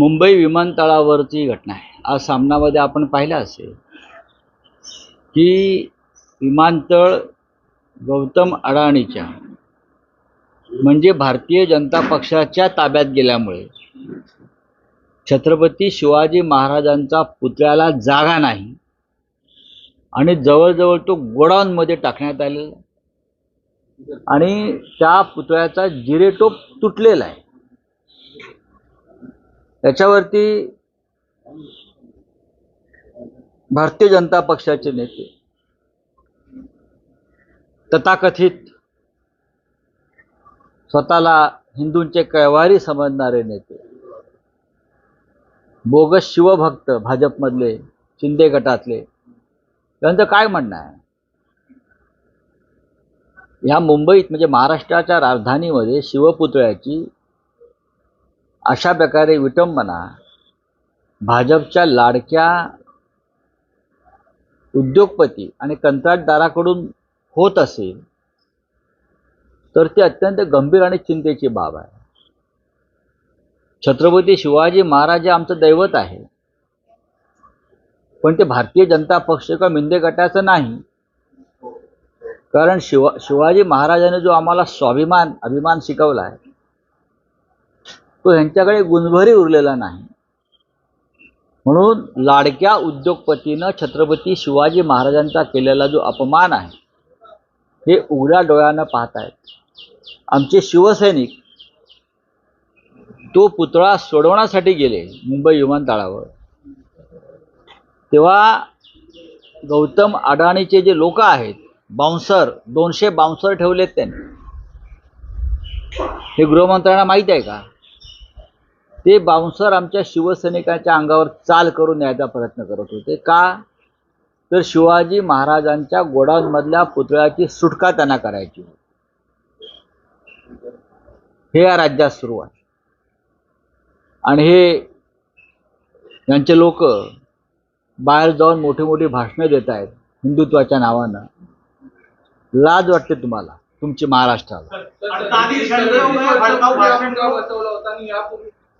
मुंबई विमानतळावरची घटना आहे आज सामनामध्ये आपण पाहिलं असेल की विमानतळ गौतम अडाणीच्या म्हणजे भारतीय जनता पक्षाच्या ताब्यात गेल्यामुळे छत्रपती शिवाजी महाराजांचा पुतळ्याला जागा नाही आणि जवळजवळ तो गोडाऊनमध्ये टाकण्यात आलेला आहे. आणि त्या पुतळ्याचा जिरेटोप तुटलेला आहे त्याच्यावरती भारतीय जनता पक्षाचे नेते तथाकथित स्वतःला हिंदूंचे कैवारी समजणारे नेते बोगस शिवभक्त भाजपमधले शिंदे गटातले त्यांचं काय म्हणणं आहे? ह्या मुंबईत म्हणजे महाराष्ट्राच्या राजधानीमध्ये शिवपुतळ्याची अशा प्रकारे विटंबना भाजपच्या लाडक्या उद्योगपती आणि कंत्राटदाराकडून होत असेल तर ती अत्यंत गंभीर आणि चिंतेची बाब आहे. छत्रपती शिवाजी महाराज हे आमचं दैवत आहे. पण ते भारतीय जनता पक्ष किंवा मिंदे गटाचं नाही. कारण शिवा शिवाजी महाराजांनी जो आम्हाला स्वाभिमान अभिमान शिकवला आहे तो ह्यांच्याकडे गुणभरी उरलेला नाही. म्हणून लाडक्या उद्योगपतीनं छत्रपती शिवाजी महाराजांचा केलेला जो अपमान आहे हे उघड्या डोळ्यानं पाहतायत आमचे शिवसैनिक तो पुतळा सोडवण्यासाठी गेले मुंबई विमानतळावर. तेव्हा गौतम अडाणीचे जे लोक आहेत बाउन्सर दोनशे बाउन्सर ठेवलेत त्यांनी. हे गृहमंत्र्यांना माहीत आहे का? ते बाउन्सर आमच्या शिवसैनिकांच्या अंगावर चाल करून यायचा प्रयत्न करत होते. का? तर शिवाजी महाराजांच्या गोडाऊनमधल्या पुतळ्याची सुटका त्यांना करायची होती. हे या राज्यात सुरू आहे. आणि हे यांचे लोक बाहेर जाऊन मोठी मोठी भाषणं देत आहेत हिंदुत्वाच्या नावानं. लाज वाटते तुम्हाला तुमची महाराष्ट्राला.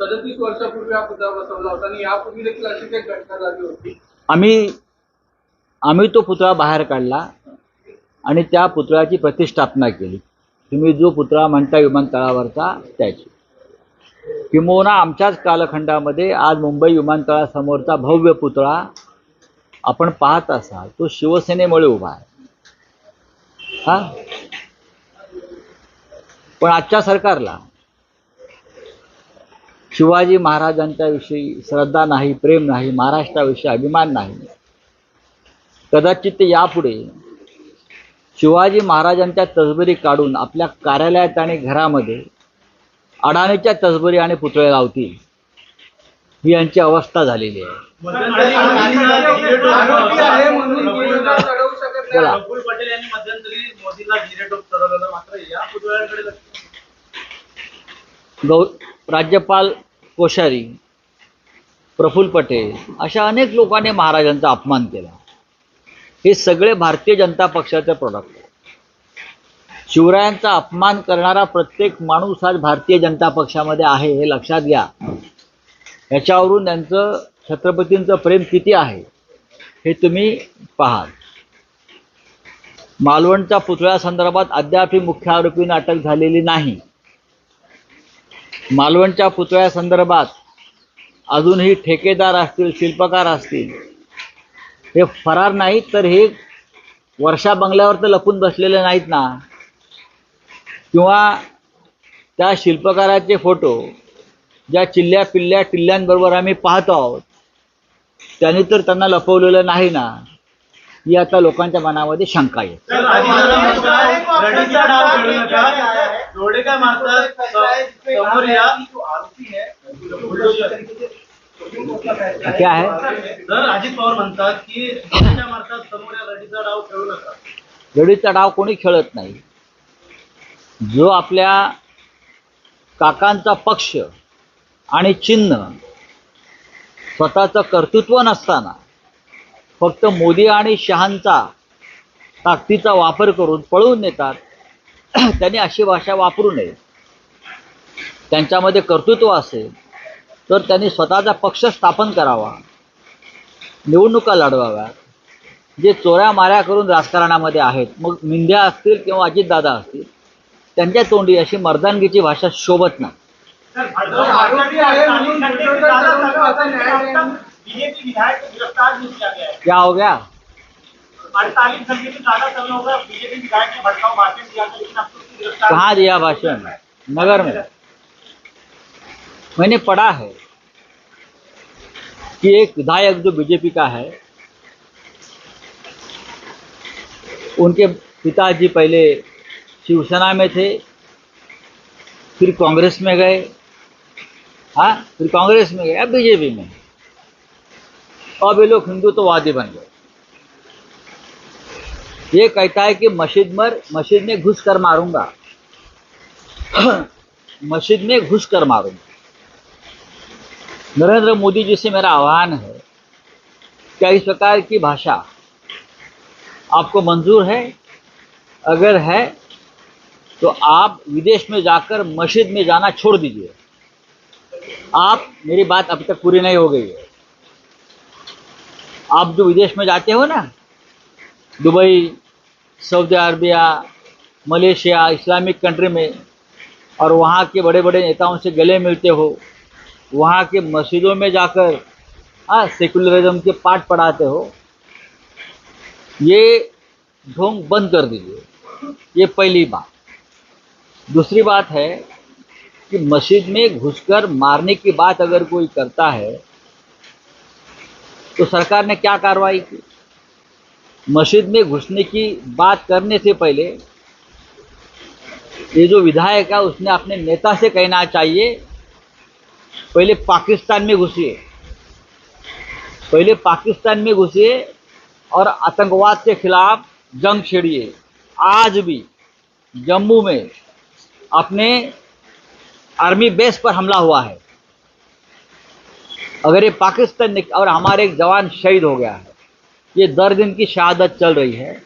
सदतीस वर्षापूर्वी हा पुतळा बसवला होता आणि यापूर्वी देखील अशीच एक घटना झाली होती. आम्ही आम्ही तो पुतळा बाहेर काढला आणि त्या पुतळ्याची प्रतिष्ठापना केली. तुम्ही जो पुतळा म्हणता विमानतळावरचा त्याची. किंबहुना आमच्याच कालखंडामध्ये आज मुंबई विमानतळासमोरचा भव्य पुतळा आपण पाहत असाल तो शिवसेनेमुळे उभा आहे. हा? पण आजच्या सरकारला शिवाजी महाराजांच्याविषयी श्रद्धा नाही प्रेम नाही महाराष्ट्राविषयी अभिमान नाही. कदाचित ते यापुढे शिवाजी महाराजांच्या तसबरी काढून आपल्या कार्यालयात आणि घरामध्ये अडाणीच्या तसबरी आणि पुतळे लावतील ही यांची अवस्था झालेली आहे. गौ राज्यपाल कोश्यारी प्रफुल्ल पटेल अशा अनेक लोकांनी महाराजांचा अपमान केला. हे सगळे भारतीय जनता पक्षाचे प्रोडक्ट आहे शिवरायांचा अपमान करणारा प्रत्येक माणूस आज भारतीय जनता पक्षामध्ये आहे हे लक्षात घ्या. ह्याच्यावरून त्यांचं छत्रपतींचं प्रेम किती आहे हे तुम्ही पाहाल. मालवणच्या पुतळ्यासंदर्भात अद्यापही मुख्य आरोपींना अटक झालेली नाही. मालवणच्या पुतळ्यासंदर्भात अजूनही ठेकेदार असतील शिल्पकार असतील हे फरार नाहीत तर हे वर्षा बंगल्यावर तर लपून बसलेले नाहीत ना. किंवा त्या शिल्पकाराचे फोटो ज्या चिल्ल्या पिल्ल्या टिल्ल्यांबरोबर आम्ही पाहतो आहोत त्यांनी तर त्यांना लपवलेलं नाही ना. ही आता लोकांच्या मनामध्ये शंका आहे जोडे काय मारतात? समोर या. क्या आहे. तर अजित पवार म्हणतात की जोडे काय मारतात? समोर या रडीचा डाव खेळू नका. रडीचा डाव कोणी खेळत नाही. जो आपल्या काकांचा पक्ष आणि चिन्ह स्वतःचं कर्तृत्व नसताना फक्त मोदी आणि शहांचा ताकदीचा वापर करून पळवून नेतात त्यांनी अशी भाषा वापरू नये त्यांच्यामध्ये कर्तृत्व असेल तर त्यांनी स्वतःचा पक्ष स्थापन करावा निवडणुका लढवाव्या जे चोऱ्या माऱ्या करून राजकारणामध्ये आहेत मग मिंध्या असतील किंवा अजितदादा असतील त्यांच्या तोंडी अशी मर्दानगीची भाषा शोभत नाही है क्या हो गया अड़तालीस घंटे से ज़्यादा समय होगा बीजेपी विधायक ने भड़काऊ भाषण दिया था लेकिन तो दिया भाषण? नगर में। मैंने पढ़ा है कि एक विधायक जो बीजेपी का है, उनके पिताजी पहले शिवसेना में थे, फिर कांग्रेस में गए। हाँ फिर कांग्रेस में गए, अब बीजेपी में। अब ये लोग हिंदुत्ववादी बन गए। ये कहता है कि मस्जिद मर, मस्जिद में घुस कर मारूँगा। मस्जिद में घुस कर मारूँगा। नरेंद्र मोदी जी से मेरा आह्वान है, क्या इस प्रकार की भाषा आपको मंजूर है? अगर है तो आप विदेश में जाकर मस्जिद में जाना छोड़ दीजिए। आप, मेरी बात अभी तक पूरी नहीं हो गई है। आप जो विदेश में जाते हो ना Dubai, Saudi Arabia, Malaysia, Islamic country में और वहाँ के बड़े बड़े नेताओं से गले मिलते हो, वहाँ के मस्जिदों में जाकर हाँ सेकुलरिज्म के पाठ पढ़ाते हो, ये ढोंग बंद कर दीजिए। ये पहली बात। दूसरी बात है कि मस्जिद में घुसकर मारने की बात अगर कोई करता है तो सरकार ने क्या कार्रवाई की? मस्जिद में घुसने की बात करने से पहले, ये जो विधायक है, उसने अपने नेता से कहना चाहिए, पहले पाकिस्तान में घुसिए। पहले पाकिस्तान में घुसिए और आतंकवाद के खिलाफ जंग छेड़िए। आज भी जम्मू में अपने आर्मी बेस पर हमला हुआ है। अगर ये पाकिस्तान और हमारे एक जवान शहीद हो गया है ये दर दिन की शहादत चल रही है।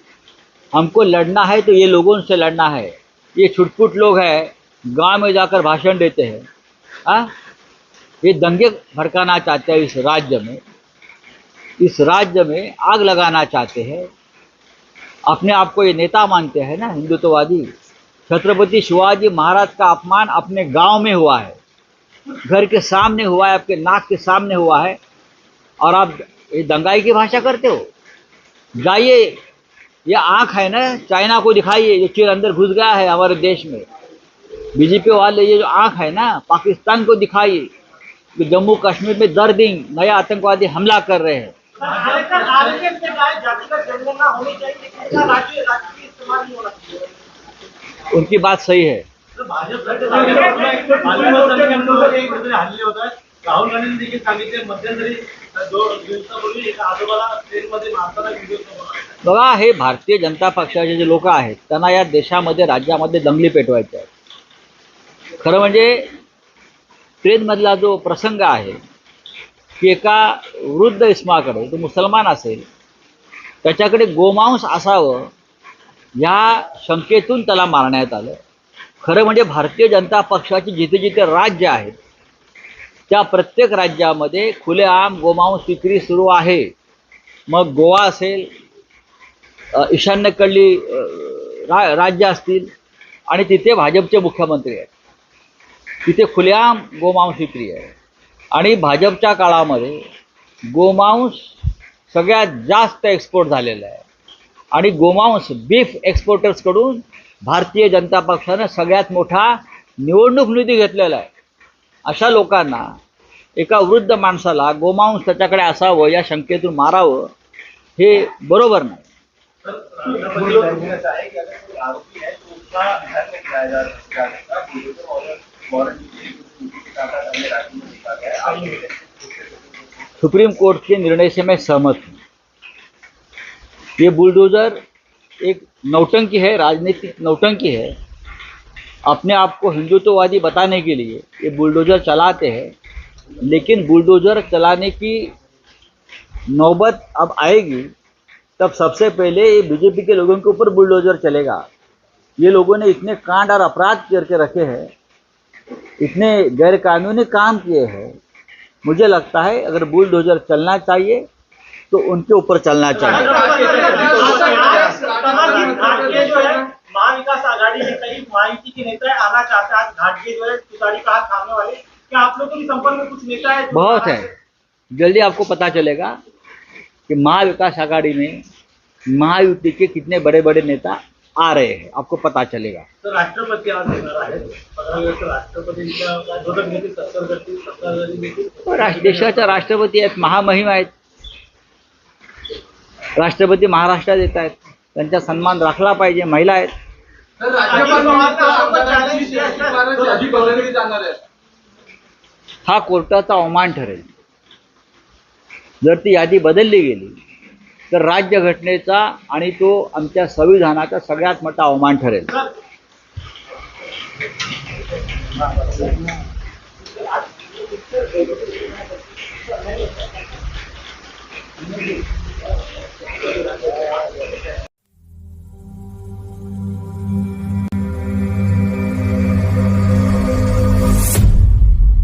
हमको लड़ना है तो ये लोगों से लड़ना है। ये छुटपुट लोग हैं, गाँव में जाकर भाषण देते हैं। हाँ? ये दंगे भड़काना चाहते हैं इस राज्य में। इस राज्य में आग लगाना चाहते हैं। अपने आप को ये नेता मानते हैं ना, हिंदुत्ववादी। छत्रपति शिवाजी महाराज का अपमान अपने गाँव में हुआ है। घर के सामने हुआ है, आपके नाक के सामने हुआ है। और आप ये दंगाई की भाषा करते हो? जाइए ये आँख है ना चाइना को दिखाइए ये चीर अंदर घुस गया है हमारे देश में बीजेपी वाले ये जो आँख है ना पाकिस्तान को दिखाइए कि जम्मू कश्मीर में दर दिन नया आतंकवादी हमला कर रहे हैं उनकी बात सही है राहुल गांधींनी देखील सांगितले मध्यंतरी बघा हे भारतीय जनता पक्षाचे जे लोक आहेत त्यांना या देशामध्ये राज्यामध्ये दंगली पेटवायच्या आहेत खरं म्हणजे ट्रेनमधला जो प्रसंग आहे की एका वृद्ध इस्माकडे तो मुसलमान असेल त्याच्याकडे गोमांस असावं या शंकेतून त्याला मारण्यात आलं. खरं म्हणजे भारतीय जनता पक्षाची जिथे जिथे राज्य आहेत त्या प्रत्येक राज्यामध्ये खुलेआम गोमांस विक्री सुरू आहे. मग गोवा असेल ईशान्यकडली ईशान्येकडली रा राज्य असतील आणि तिथे भाजपचे मुख्यमंत्री आहेत. तिथे खुलेआम गोमांस विक्री आहे. आणि भाजपच्या काळामध्ये गोमांस सगळ्यात जास्त एक्सपोर्ट झालेला आहे. आणि गोमांस बीफ एक्सपोर्टर्सकडून भारतीय जनता पक्षानं सगळ्यात मोठा निवडणूक निधी घेतलेला आहे. अशा लोकांना एका वृद्ध माणसाला गोमांस त्याच्याकडे असावं या शंकेतून मारावं हे बरोबर नाही. सुप्रीम कोर्ट के निर्णय से मैं सहमत हूँ. ये बुलडोज़र एक नौटंकी है, राजनीतिक नौटंकी है। अपने आप को हिंदुत्ववादी बताने के लिए ये बुलडोज़र चलाते हैं। लेकिन बुलडोज़र चलाने की नौबत अब आएगी, तब सबसे पहले ये बीजेपी के लोगों के ऊपर बुलडोज़र चलेगा। ये लोगों ने इतने कांड और अपराध करके रखे हैं, इतने गैरकानूनी काम किए हैं। मुझे लगता है अगर बुलडोजर चलना चाहिए तो उनके ऊपर चलना चाहिए। आघाड़ी नेता आना चाहते हैं। आज जो है का वाले क्या आप लोग के भी संपर्क में कुछ नेता है बहुत है जल्दी आपको पता चलेगा कि महाविकास आघाड़ी में महायुति के कितने बड़े बड़े नेता आ रहे हैं आपको पता चलेगा तर राष्ट्रपती आज येणार आहेत पंधरा वेळेस राष्ट्रपतींच्या विरोधक देखील सत्तर करतील सत्ताधारी देखील पण राष्ट्र- देशाच्या राष्ट्रपती आहेत महामहिम आहेत राष्ट्रपती महाराष्ट्रात येत आहेत त्यांचा सन्मान राखला पाहिजे महिला आहेत तर राज्यपाल जाणार हा कोर्टाचा अवमान ठरेल. जर ती यादी बदलली गेली तर राज्यघटनेचा आणि तो आमच्या संविधानाचा सगळ्यात मोठा अवमान ठरेल.